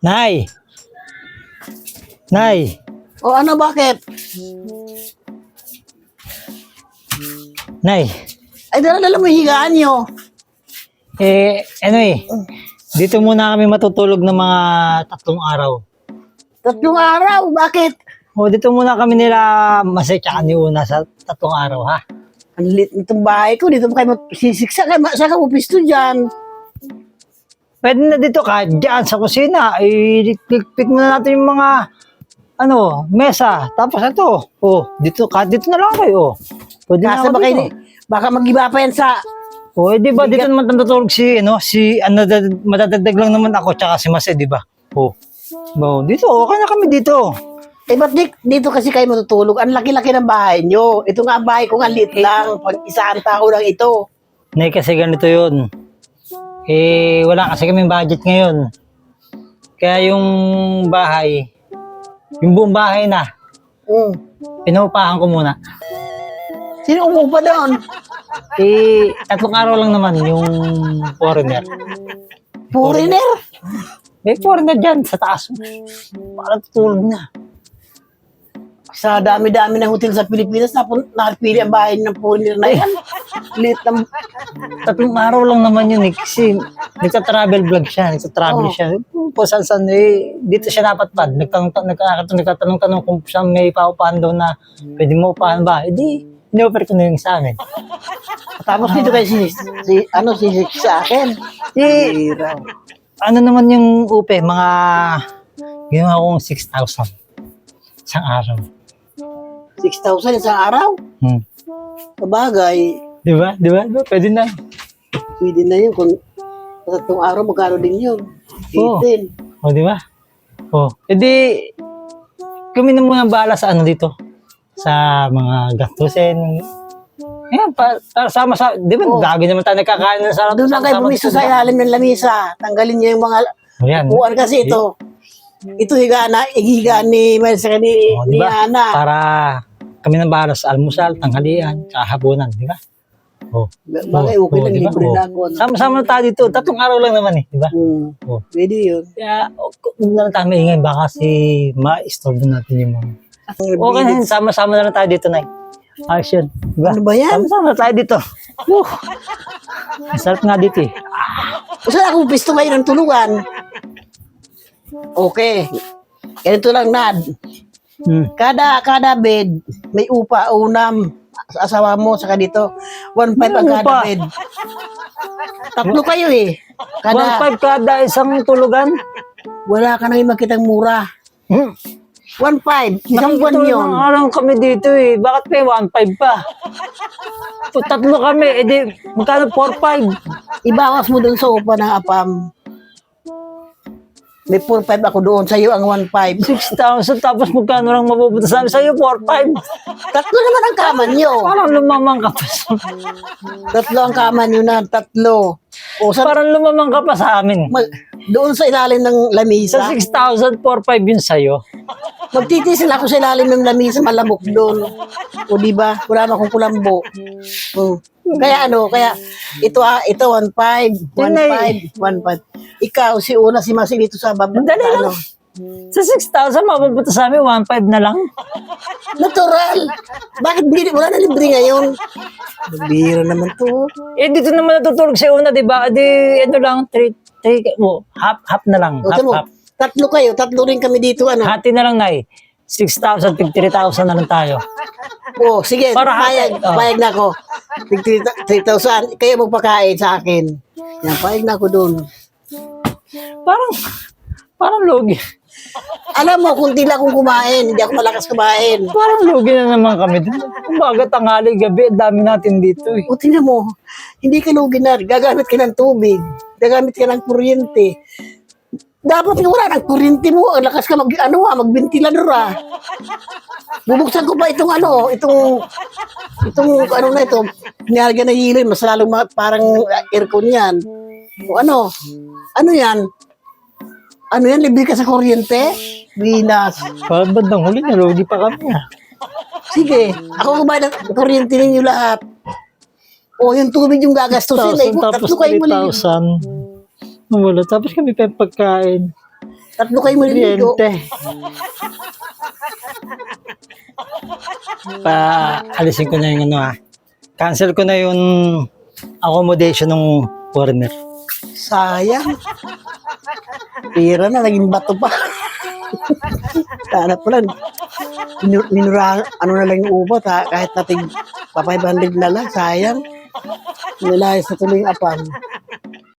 Nay! Nay! O ano, bakit? Nay! Ay, dala-dala mo yung higaan nyo. Eh, ano eh, dito muna kami matutulog ng mga tatlong araw. Tatlong araw, bakit? O, dito muna kami nila Masay tsaka ni Una sa tatlong araw, ha? Ang lit nitong bahay ko, dito mo kayo sisiksa, saan ka pupisto dyan? Pwede na dito ka, dyan sa kusina, i-click muna natin yung mga, ano, mesa. Tapos ito, oh, dito, ka, dito na lang kayo, oh. Pwede na Kasa ako ba kayo, baka mag-iba pa yan sa... O, eh, di ba, dito naman natutulog si, ano, si, ano, madadagdag lang naman ako, tsaka si Masay, di ba? O, oh, dito, okay na kami dito. Eh, ba't di, dito kasi kayo matutulog? Ang laki-laki ng bahay nyo. Ito nga ang bahay ko, ang lit lang. Pag isang tao lang ito. Nay, kasi ganito yun. Eh, wala kasi kaming budget ngayon. Kaya yung bahay, yung buong bahay na, Mm. pinupahan ko muna. Sino umupa doon? Eh, tatlong araw lang naman yung foreigner. Foreigner? May foreigner dyan sa taas. Para tutulog na. Sa dami-dami ng hotel sa Pilipinas, napun- nakapili ang bahay ng foreigner na yan. Lit ng... Tatlong araw lang naman yun eh. Kasi nagka-travel vlog siya. Nagka-travel Oh. siya. Po saan saan eh. Dito siya napatpad. Nagkatanong-tanong kung saan may paupahan daw na pwede mo upahan ba. Eh di, in-offer ko na yung sa amin. Tapos dito kayo si, si ano, si, si sa akin. Eh, Hira. ano naman yung upe? Mga, ginawa kong 6,000. Isang araw. 6,000 isang araw? Hmm. Sabagay, Di ba? Di ba? Di ba? Pwede na. pwede na yun. Kung sa tatlong araw, magkano din yun? Oo. 18. O, di ba? O. E di, kami na muna bahala sa ano dito. Sa mga gastusin. Ayan, pa, para sama sa, di ba, Oo. lagi naman tayo nagkakain ng sarap. Doon lang kayo bumisto sa ilalim ng lamisa. Tanggalin niyo yung mga O yan. upuan kasi ito. Ito higaan na, higaan ni Marisa ni, O, ni di ba? Ana. Para kami na bahala sa almusal, tanghalian, tsaka hapunan, di ba? O. Bagay, Oo, okay oo, lang, di ba? libre Oo. na ako. ano. Sama-sama na tayo dito. Tatlong araw lang naman eh, di ba? Hmm. Oo. Pwede yun. Kaya, o, huwag na lang tayo maingay. Baka si ma-stop natin yung mga... Okay na yun. Sama-sama na lang tayo dito, Nay. Action. Diba? Ano ba yan? Sama-sama na tayo dito. Woo! Sarap nga dito eh. Saan ako pisto ngayon ng tulugan? Okay. Ganito lang, Nad. Hmm. Kada kada bed, may upa, unam, asawa mo, saka dito, 1.5 ang Ano kada pa? bed. Tatlo kayo eh. Kada, 1.5 kada isang tulugan. wala ka nang makitang mura. Hmm. 1.5, isang buwan Nakikita yun. ng araw kami dito eh. Bakit may 1.5 pa? So, tatlo kami. Eh di, magkano 4.5? Ibawas mo dun sa upa ng apam. May 4.5 ako doon, sa'yo ang 1.5. 6,000 tapos magkano lang mapupunta sa amin sa'yo? 4.5? Tatlo naman ang kama nyo. Parang lumamang ka pa sa... Tatlo ang kama nyo na, tatlo. O sa, Parang lumamang ka pa sa amin. mag- doon sa ilalim ng Sa lamisa. 6,000, 4.5 yun sa'yo. Magtitisil ako sa ilalim ng lamisa, malamok doon. O di ba? Wala na akong kulambo. Hmm. Kaya ano, kaya ito ah, ito 1.5, 1.5, 1.5. Ikaw, si Una, si Masi dito sa baba. Dali lang. Sa 6,000, mapupunta sa amin, 1.5 na lang. Natural. Bakit bili? Wala na libre ngayon. Biro naman to. Eh, dito naman natutulog si Una, di ba? Di, ano lang, 3, 3, oh, half, half na lang. Half, mo, half. tatlo kayo, tatlo rin kami dito. Ano? Hati na lang, Nay. 6,000, 53,000 na lang tayo. O, sige, Para payag, hati. Oh. payag na ako. 3,000, kayo magpakain sa akin. Yan, payag na ako doon. Parang, parang lugi. Alam mo, kung tila akong kumain, hindi ako malakas kumain. Parang lugi na naman kami dito. Umaga, tanghali, gabi, ang dami natin dito eh. O, tingnan mo, hindi ka luginar. Gagamit ka ng tubig. Gagamit ka ng kuryente. Dapat nga wala ng kuryente mo. Ang lakas ka mag, ano ah, magbentilador ah. Bubuksan ko pa itong ano, itong, itong ano na ito. Nilalagyan na hilo, mas lalong ma- parang aircon yan. O ano, ano yan? Ano yan, libre ka sa kuryente? Binas. Parang bandang huli, nalugi pa kami ah. Sige, ako kumain ng kuryente ninyo lahat. O, yung tubig yung gagastusin. Eh, 1,000 tapos tatlo kayo muli. 3,000. Wala. Tapos kami pa yung pagkain. Tatlo kayo maliligo. Kuryente. Pa, alisin ko na yung ano ha. Cancel ko na yung accommodation ng foreigner. Sayang. Pira na, naging bato pa. Pala. Minur, minura, ano na lang yung ubat ha, kahit nating pa 500 na lang, sayang. Nilayas na tuloy yung apan.